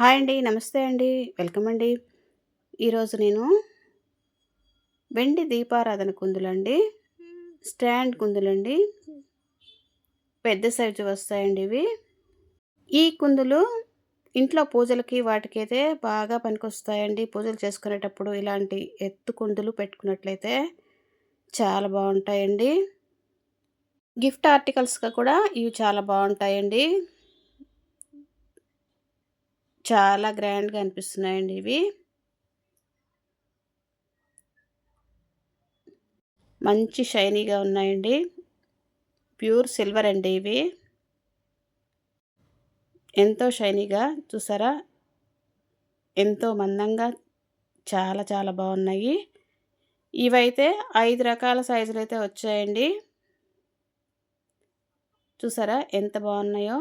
Hi అండి నమస్తే అండి. వెల్కమ్ అండి. ఈరోజు నేను వెండి దీపారాధన కుందులండి. స్టాండ్ కుందులండి. పెద్ద సైజు వస్తాయండి ఇవి. ఈ కుందులు ఇంట్లో పూజలకి వాటికైతే బాగా పనికొస్తాయండి. పూజలు చేసుకునేటప్పుడు ఇలాంటి ఎత్తు కుందులు పెట్టుకున్నట్లయితే చాలా బాగుంటాయండి. గిఫ్ట్ ఆర్టికల్స్గా కూడా ఇవి చాలా బాగుంటాయండి. చాలా గ్రాండ్గా అనిపిస్తున్నాయండి ఇవి. మంచి షైనీగా ఉన్నాయండి. ప్యూర్ సిల్వర్ అండి ఇవి. ఎంతో షైనీగా చూసారా? ఎంతో మందంగా చాలా చాలా బాగున్నాయి. ఇవైతే ఐదు రకాల సైజులు అయితే వచ్చాయండి. చూసారా ఎంత బాగున్నాయో?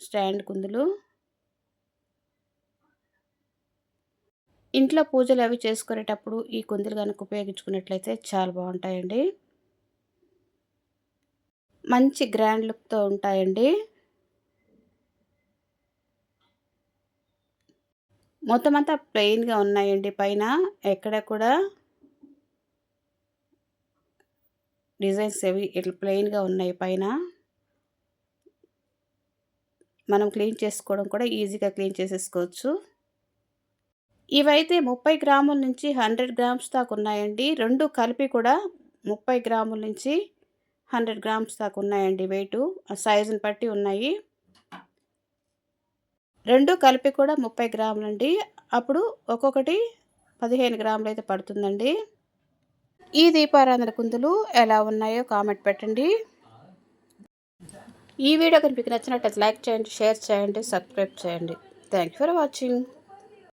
స్టాండ్ కుందులు. ఇంట్లో పూజలు అవి చేసుకునేటప్పుడు ఈ కుందులు కనుక ఉపయోగించుకున్నట్లయితే చాలా బాగుంటాయండి. మంచి గ్రాండ్ లుక్తో ఉంటాయండి. మొత్తం అంతా ప్లెయిన్గా ఉన్నాయండి పైన. ఎక్కడ కూడా డిజైన్స్ అవి ఇట్లా ప్లెయిన్గా ఉన్నాయి పైన. మనం క్లీన్ చేసుకోవడం కూడా ఈజీగా క్లీన్ చేసేసుకోవచ్చు. ఇవైతే ముప్పై గ్రాముల నుంచి హండ్రెడ్ గ్రామ్స్ దాకా ఉన్నాయండి. రెండు కలిపి కూడా ముప్పై గ్రాముల నుంచి హండ్రెడ్ గ్రామ్స్ దాకా ఉన్నాయండి వెయిటు సైజుని బట్టి ఉన్నాయి. రెండు కలిపి కూడా ముప్పై గ్రాములండి. అప్పుడు ఒక్కొక్కటి పదిహేను గ్రాములు అయితే పడుతుందండి. ఈ దీపారాధన కుందులు ఎలా ఉన్నాయో కామెంట్ పెట్టండి. ఈ వీడియో కనుక మీకు నచ్చినట్లయితే లైక్ చేయండి షేర్ చేయండి సబ్స్క్రైబ్ చేయండి. Thank for watching